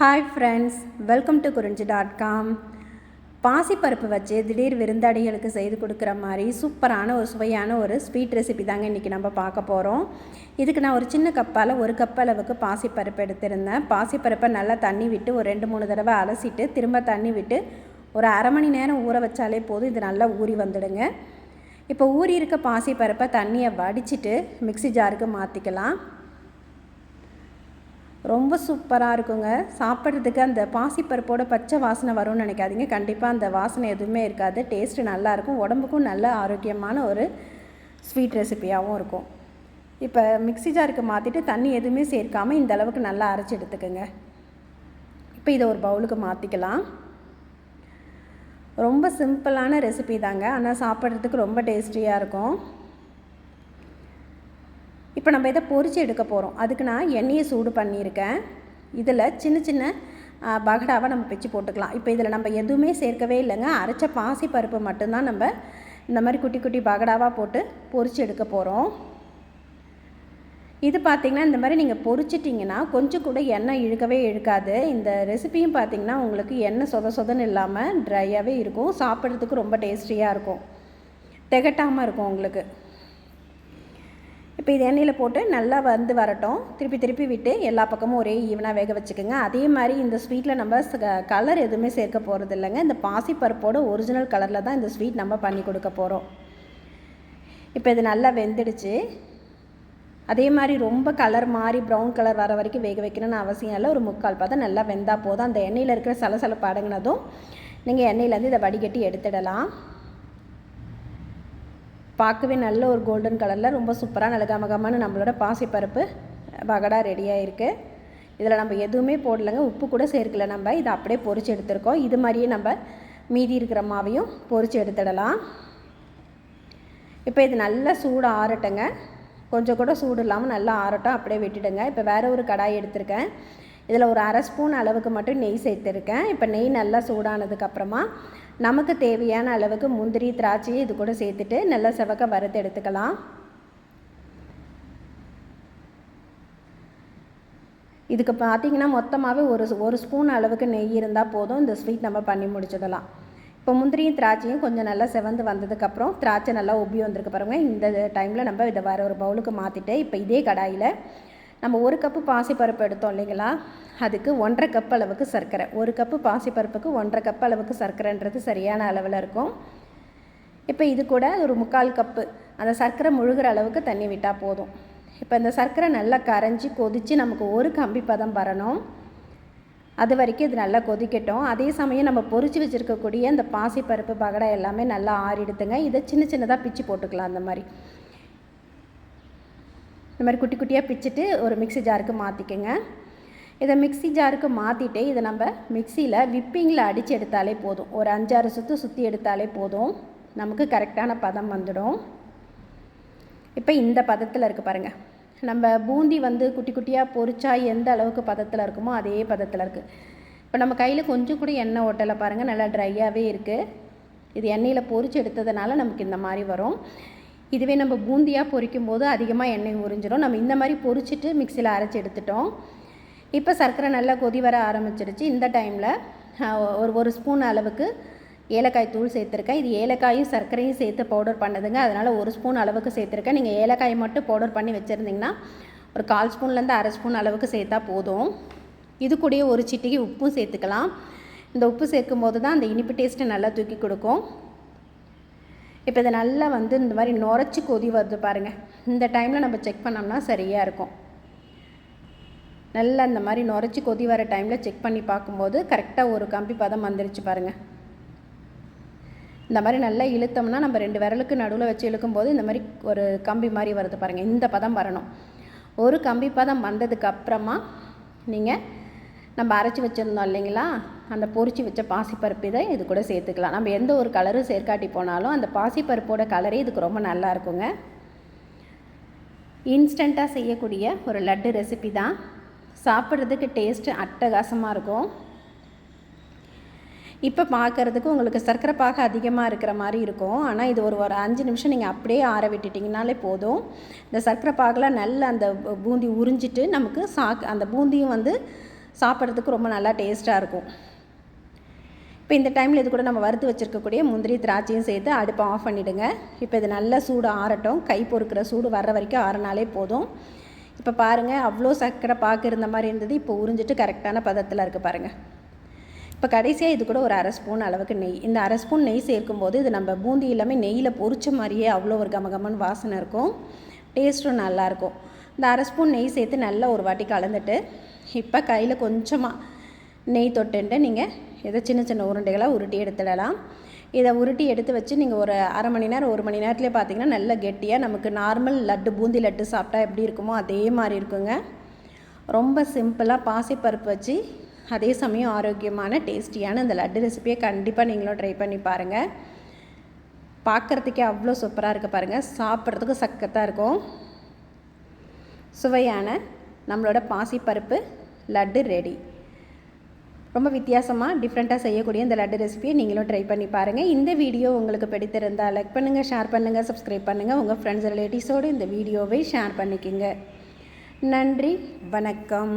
Hi friends welcome to Kurinji dot com பாசிப்பருப்பு வச்சு திடீர் விருந்தாடிகளுக்கு செய்து கொடுக்குற மாதிரி சூப்பரான ஒரு சுவையான ஒரு ஸ்வீட் ரெசிபி தாங்க இன்றைக்கி நம்ம பார்க்க போகிறோம் இதுக்கு நான் ஒரு சின்ன கப்பால் ஒரு கப் அளவுக்கு பாசிப்பருப்பு எடுத்திருந்தேன். பாசிப்பருப்பை நல்லா தண்ணி விட்டு ஒரு ரெண்டு மூணு தடவை அலசிட்டு திரும்ப தண்ணி விட்டு ஒரு அரை மணி நேரம் ஊற வச்சாலே போதும் இது நல்லா ஊறி வந்துடுங்க. இப்போ ஊறி இருக்க பாசிப்பருப்பை தண்ணியை வடிச்சிட்டு மிக்ஸி ஜாருக்கு மாற்றிக்கலாம் ரொம்ப சூப்பராக இருக்குங்க. சாப்பிட்றதுக்கு அந்த பாசிப்பருப்போட பச்சை வாசனை வரும்னு நினைக்காதீங்க. கண்டிப்பாக அந்த வாசனை எதுவுமே இருக்காது. டேஸ்ட்டு நல்லாயிருக்கும் உடம்புக்கும் நல்ல ஆரோக்கியமான ஒரு ஸ்வீட் ரெசிபியாகவும் இருக்கும். இப்போ மிக்ஸி ஜாருக்கு மாற்றிட்டு தண்ணி எதுவுமே சேர்க்காமல் இந்த அளவுக்கு நல்லா அரைச்சி எடுத்துக்கோங்க. இப்போ இதை ஒரு பவுலுக்கு மாற்றிக்கலாம் ரொம்ப சிம்பிளான ரெசிபி தாங்க. ஆனால் சாப்பிட்றதுக்கு ரொம்ப டேஸ்டியாக இருக்கும். இப்போ நம்ம இதை பொறிச்சு எடுக்க போகிறோம் அதுக்கு நான் எண்ணெயை சூடு பண்ணியிருக்கேன். இதில் சின்ன சின்ன பகடாவை நம்ம பிச்சு போட்டுக்கலாம். இப்போ இதில் நம்ம எதுவுமே சேர்க்கவே இல்லைங்க. அரைச்ச பாசி பருப்பு மட்டும்தான் நம்ம இந்த மாதிரி குட்டி குட்டி பகடாவாக போட்டு பொறிச்சு எடுக்க போகிறோம் இது பார்த்திங்கன்னா இந்த மாதிரி நீங்கள் பொறிச்சிட்டிங்கன்னா கொஞ்சம் கூட எண்ணெய் இழுக்கவே இழுக்காது. இந்த ரெசிபியும் பார்த்திங்கன்னா உங்களுக்கு எண்ணெய் சொத சொதன்னு இல்லாமல் ட்ரையாகவே இருக்கும். சாப்பிட்றதுக்கு ரொம்ப டேஸ்டியாக இருக்கும். திகட்டாமல் இருக்கும் உங்களுக்கு. இப்போ இது எண்ணெயில் போட்டு நல்லா வந்து வரட்டும். திருப்பி திருப்பி விட்டு எல்லா பக்கமும் ஒரே ஈவனாக வேக வச்சுக்கோங்க. அதே மாதிரி இந்த ஸ்வீட்டில் நம்ம கலர் எதுவுமே சேர்க்க போகிறது இல்லைங்க. இந்த பாசிப்பருப்போட ஒரிஜினல் கலரில் தான் இந்த ஸ்வீட் நம்ம பண்ணி கொடுக்க போகிறோம் இப்போ இது நல்லா வெந்துடுச்சு. அதே மாதிரி ரொம்ப கலர் மாறி ப்ரௌன் கலர் வர வரைக்கும் வேக வைக்கணும்னு அவசியம் இல்லை. ஒரு முக்கால் பார்த்தா நல்லா வெந்தால் போதும். அந்த எண்ணெயில் இருக்கிற சலசலப்பு அடங்கினதும் நீங்கள் எண்ணெயிலேருந்து இதை வடிகட்டி எடுத்துடலாம். பார்க்கவே நல்ல ஒரு கோல்டன் கலரில் ரொம்ப சூப்பராக நல்ல கமகமான நம்மளோட பாசிப்பருப்பு பகடா ரெடியாக இருக்குது இதில் நம்ம எதுவுமே போடலைங்க. உப்பு கூட சேர்க்கல நம்ம. இதை அப்படியே பொரிச்சு எடுத்திருக்கோம். இது மாதிரியே நம்ம மீதி இருக்கிற மாவையும் பொறிச்சு எடுத்துடலாம். இப்போ இது நல்லா சூடு ஆறட்டுங்க. கொஞ்சம் கூட சூடு இல்லாமல் நல்லா ஆறட்டும். அப்படியே விட்டுடுங்க. இப்போ வேறு ஒரு கடாய் எடுத்திருக்கேன். இதில் ஒரு அரை ஸ்பூன் அளவுக்கு மட்டும் நெய் சேர்த்துருக்கேன். இப்போ நெய் நல்லா சூடானதுக்கப்புறமா நமக்கு தேவையான அளவுக்கு முந்திரி திராட்சையை இது கூட சேர்த்துட்டு நல்லா செவக்க வறுத்து எடுத்துக்கலாம். இதுக்கு பார்த்தீங்கன்னா மொத்தமாகவே ஒரு ஒரு ஸ்பூன் அளவுக்கு நெய் இருந்தால் போதும் இந்த ஸ்வீட் நம்ம பண்ணி முடிச்சிடலாம் இப்போ முந்திரியும் திராட்சையும் கொஞ்சம் நல்லா செவந்து வந்ததுக்கப்புறம் திராட்சை நல்லா உப்பி வந்திருக்கு பாருங்க. இந்த டைமில் நம்ம இதை வேறு ஒரு பவுலுக்கு மாற்றிட்டு இப்போ இதே கடாயில் நம்ம ஒரு கப்பு பாசிப்பருப்பு எடுத்தோம் இல்லைங்களா? அதுக்கு ஒன்றரை கப் அளவுக்கு சர்க்கரை. ஒரு கப்பு பாசிப்பருப்புக்கு ஒன்றரை கப் அளவுக்கு சர்க்கரைன்றது சரியான அளவில் இருக்கும். இப்போ இது கூட ஒரு முக்கால் கப்பு அந்த சர்க்கரை முழுகிற அளவுக்கு தண்ணி விட்டால் போதும். இப்போ இந்த சர்க்கரை நல்லா கரைஞ்சி கொதித்து நமக்கு ஒரு கம்பி பதம் வரணும். அது வரைக்கும் இது நல்லா கொதிக்கட்டும். அதே சமயம் நம்ம பொறிச்சு வச்சுருக்கக்கூடிய இந்த பாசிப்பருப்பு பகடை எல்லாமே நல்லா ஆறிடுதுங்க. இதை சின்ன சின்னதாக பிச்சு போட்டுக்கலாம் அந்த மாதிரி. இந்த மாதிரி குட்டி குட்டியாக பிச்சுட்டு ஒரு மிக்ஸி ஜாருக்கு மாற்றிக்கோங்க இதை மிக்ஸி ஜாருக்கு மாற்றிட்டு இதை நம்ம மிக்சியில் விப்பிங்கில் அடித்து எடுத்தாலே போதும். ஒரு அஞ்சாறு சுற்று சுற்றி எடுத்தாலே போதும். நமக்கு கரெக்டான பதம் வந்துடும். இப்போ இந்த பதத்தில் இருக்குது பாருங்கள் நம்ம பூந்தி வந்து குட்டி குட்டியாக பொரிச்சா எந்த அளவுக்கு பதத்தில் இருக்குமோ அதே பதத்தில் இருக்குது இப்போ நம்ம கையில் கொஞ்சம் கூட எண்ணெய் ஓட்டலை பாருங்கள் நல்லா ட்ரையாகவே இருக்குது இது எண்ணெயில் பொறிச்சு எடுத்ததுனால நமக்கு இந்த மாதிரி வரும். இதுவே நம்ம பூந்தியாக பொரிக்கும் போது அதிகமாக எண்ணெய் உறிஞ்சிடும் நம்ம இந்த மாதிரி பொரிச்சிட்டு மிக்சியில் அரைச்சி எடுத்துட்டோம். இப்போ சர்க்கரை நல்லா கொதி வர ஆரம்பிச்சிடுச்சு இந்த டைமில் ஒரு ஒரு ஸ்பூன் அளவுக்கு ஏலக்காய் தூள் சேர்த்துருக்கேன். இது ஏலக்காயும் சர்க்கரையும் சேர்த்து பவுடர் பண்ணதுங்க. அதனால் ஒரு ஸ்பூன் அளவுக்கு சேர்த்துருக்கேன். நீங்கள் ஏலக்காய் மட்டும் பவுடர் பண்ணி வச்சுருந்தீங்கன்னா ஒரு கால் ஸ்பூன்லேருந்து அரை ஸ்பூன் அளவுக்கு சேர்த்தா போதும். இது கூடயே ஒரு சிட்டிக்கு உப்பும் சேர்த்துக்கலாம். இந்த உப்பு சேர்க்கும் போது தான் அந்த இனிப்பு டேஸ்ட்டை நல்லா தூக்கி கொடுக்கும். இப்போ இதை நல்லா வந்து இந்த மாதிரி நுரைச்சி கொதி வருது பாருங்கள் இந்த டைமில் நம்ம செக் பண்ணோம்னா சரியாக இருக்கும். நல்லா இந்த மாதிரி நுரைச்சி கொதி வர டைமில் செக் பண்ணி பார்க்கும்போது கரெக்டாக ஒரு கம்பி பதம் வந்துருச்சு பாருங்கள் இந்த மாதிரி நல்லா இழுத்தோம்னா நம்ம ரெண்டு விரலுக்கு நடுவில் வச்சு இழுக்கும்போது இந்த மாதிரி ஒரு கம்பி மாதிரி வருது பாருங்கள் இந்த பதம் வரணும். ஒரு கம்பி பதம் வந்ததுக்கு அப்புறமா நீங்கள் நம்ம அரைச்சி வச்சுருந்தோம் இல்லைங்களா? அந்த பொரிச்சு வச்ச பாசிப்பருப்பு இதை இது கூட சேர்த்துக்கலாம். நம்ம எந்த ஒரு கலரும் சேர்க்காட்டி போனாலும் அந்த பாசிப்பருப்போட கலரே இதுக்கு ரொம்ப நல்லா இருக்குங்க. இன்ஸ்டண்ட்டாக செய்யக்கூடிய ஒரு லட்டு ரெசிபி தான். சாப்பிட்றதுக்கு டேஸ்ட்டு அட்டகாசமாக இருக்கும். இப்போ பார்க்குறதுக்கு உங்களுக்கு சர்க்கரை பாக அதிகமாக இருக்கிற மாதிரி இருக்கும். ஆனால் இது ஒரு ஒரு அஞ்சு நிமிஷம் நீங்கள் அப்படியே ஆற விட்டுட்டிங்கனாலே போதும். இந்த சர்க்கரை பாகில் நல்ல அந்த பூந்தி உறிஞ்சிட்டு நமக்கு சாக்கு அந்த பூந்தியும் வந்து சாப்பிட்றதுக்கு ரொம்ப நல்லா டேஸ்ட்டாக இருக்கும். இப்போ இந்த டைமில் இது கூட நம்ம வறுத்து வச்சுருக்கக்கூடிய முந்திரி திராட்சையும் சேர்த்து அடுப்பை ஆஃப் பண்ணிவிடுங்க இப்போ இது நல்லா சூடு ஆறட்டும். கை பொறுக்கிற சூடு வர்ற வரைக்கும் ஆறினாலே போதும். இப்போ பாருங்கள் அவ்வளோ சர்க்கரை பாக்கு இருந்த மாதிரி இருந்தது. இப்போ உறிஞ்சிட்டு கரெக்டான பதத்தில் இருக்குது பாருங்கள் இப்போ கடைசியாக இது கூட ஒரு அரை ஸ்பூன் அளவுக்கு நெய். இந்த அரை ஸ்பூன் நெய் சேர்க்கும்போது இது நம்ம பூந்தி எல்லாமே நெய்யில் பொறிச்ச மாதிரியே அவ்வளோ ஒரு கமகமன்னு வாசனை இருக்கும். டேஸ்ட்டும் நல்லாயிருக்கும் இந்த அரை ஸ்பூன் நெய் சேர்த்து நல்லா ஒரு வாட்டி கலந்துட்டு இப்போ கையில் கொஞ்சமாக நெய் தொட்டுன்ட்டு நீங்கள் ஏதோ சின்ன சின்ன உருண்டைகளாக உருட்டி எடுத்துடலாம். இதை உருட்டி எடுத்து வச்சு நீங்கள் ஒரு அரை மணி நேரம் ஒரு மணி நேரத்துலேயே பார்த்தீங்கன்னா நல்ல கெட்டியாக நமக்கு நார்மல் லட்டு பூந்தி லட்டு சாப்பிட்டா எப்படி இருக்குமோ அதே மாதிரி இருக்குங்க. ரொம்ப சிம்பிளாக பாசிப்பருப்பு வச்சு அதே சமயம் ஆரோக்கியமான டேஸ்டியான இந்த லட்டு ரெசிபியை கண்டிப்பாக நீங்களும் ட்ரை பண்ணி பாருங்கள் பார்க்குறதுக்கே அவ்வளோ சூப்பராக இருக்குது பாருங்கள் சாப்பிட்றதுக்கு சக்கத்தாக இருக்கும். சுவையான நம்மளோட பாசிப்பருப்பு லட்டு ரெடி. ரொம்ப வித்தியாசமாக டிஃப்ரெண்ட்டாக செய்யக்கூடிய இந்த லட்டு ரெசிபியை நீங்களும் ட்ரை பண்ணி பாருங்கள் இந்த வீடியோ உங்களுக்கு பிடித்திருந்தால் லைக் பண்ணுங்கள் ஷேர் பண்ணுங்கள் சப்ஸ்கிரைப் பண்ணுங்கள் உங்கள் ஃப்ரெண்ட்ஸ் ரிலேட்டிவ்ஸோடு இந்த வீடியோவை ஷேர் பண்ணிக்கோங்க. நன்றி வணக்கம்.